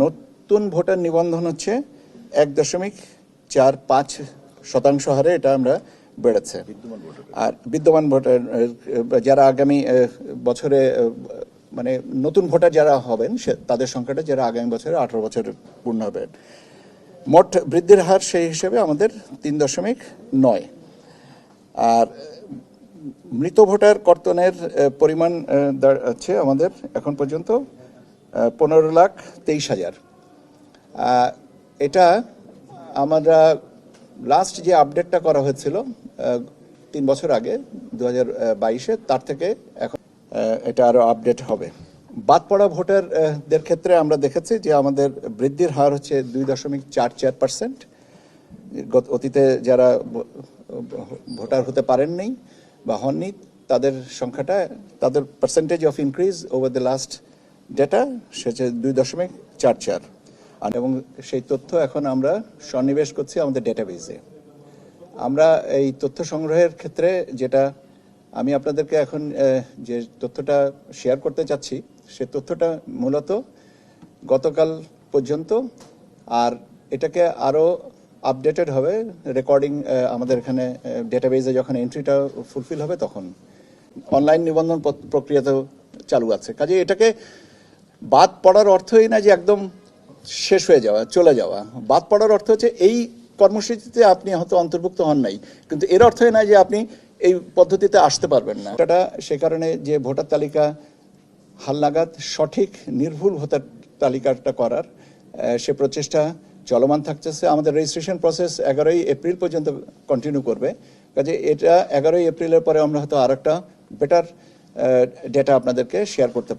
নতুন ভোটার নিবন্ধন হচ্ছে এক দশমিক চার পাঁচ শতাংশ হারে এটা আমরা বেড়েছে। আর বিদ্যমান ভোটার যারা আগামী বছরে মানে নতুন ভোটার যারা হবেন সে তাদের সংখ্যাটা যারা আগামী বছরে আঠারো বছর পূর্ণ হবেন মোট বৃদ্ধির হার সেই হিসেবে আমাদের তিন দশমিক নয়। আর মৃত ভোটার কর্তনের পরিমাণ আছে আমাদের এখন পর্যন্ত পনেরো লাখ তেইশ হাজার। এটা আমরা লাস্ট যে আপডেটটা করা হয়েছিল তিন বছর আগে দু হাজার বাইশে, তার থেকে এখন এটা আরও আপডেট হবে। বাদ পড়া ভোটারদের ক্ষেত্রে আমরা দেখেছি যে আমাদের বৃদ্ধির হার হচ্ছে দুই দশমিক চার চার পার্সেন্ট অতীতে যারা ভোটার হতে পারেননি বা হননি, তাদের সংখ্যাটা, তাদের percentage of increase over the last data সেটা দুই দশমিক চার চার। আর এবং সেই তথ্য এখন আমরা সন্নিবেশ করছি আমাদের ডেটাবেজে আমরা এই তথ্য সংগ্রহের ক্ষেত্রে যেটা আমি আপনাদেরকে এখন যে তথ্যটা শেয়ার করতে চাচ্ছি, সে তথ্যটা মূলত গতকাল পর্যন্ত আর এটাকে আরও আপডেটেড হবে রেকর্ডিং আমাদের এখানে ডেটাবেজে যখন এন্ট্রিটা ফুলফিল হবে তখন। অনলাইন নিবন্ধন পত- প্রক্রিয়াতেও চালু আছে। কাজে এটাকে বাদ পড়ার অর্থই না যে একদম শেষ হয়ে যাওয়া, চলে যাওয়া। বাদ পড়ার অর্থ হচ্ছে এই কর্মসূচিতে আপনি হয়তো অন্তর্ভুক্ত হন নাই। কিন্তু এর অর্থই না যে আপনি এই পদ্ধতিতে আসতে পারবেন না। এটা সে কারণে যে ভোটার তালিকা হালনাগাদ সঠিক, নির্ভুল ভোটার তালিকাটা করার সে প্রচেষ্টা চলমান থাকতেছে। আমাদের রেজিস্ট্রেশন প্রসেস এগারোই এপ্রিল পর্যন্ত কন্টিনিউ করবে। কাজে এটা এগারোই এপ্রিলের পরে আমরা হয়তো আর একটা বেটার ডেটা আপনাদেরকে শেয়ার করতে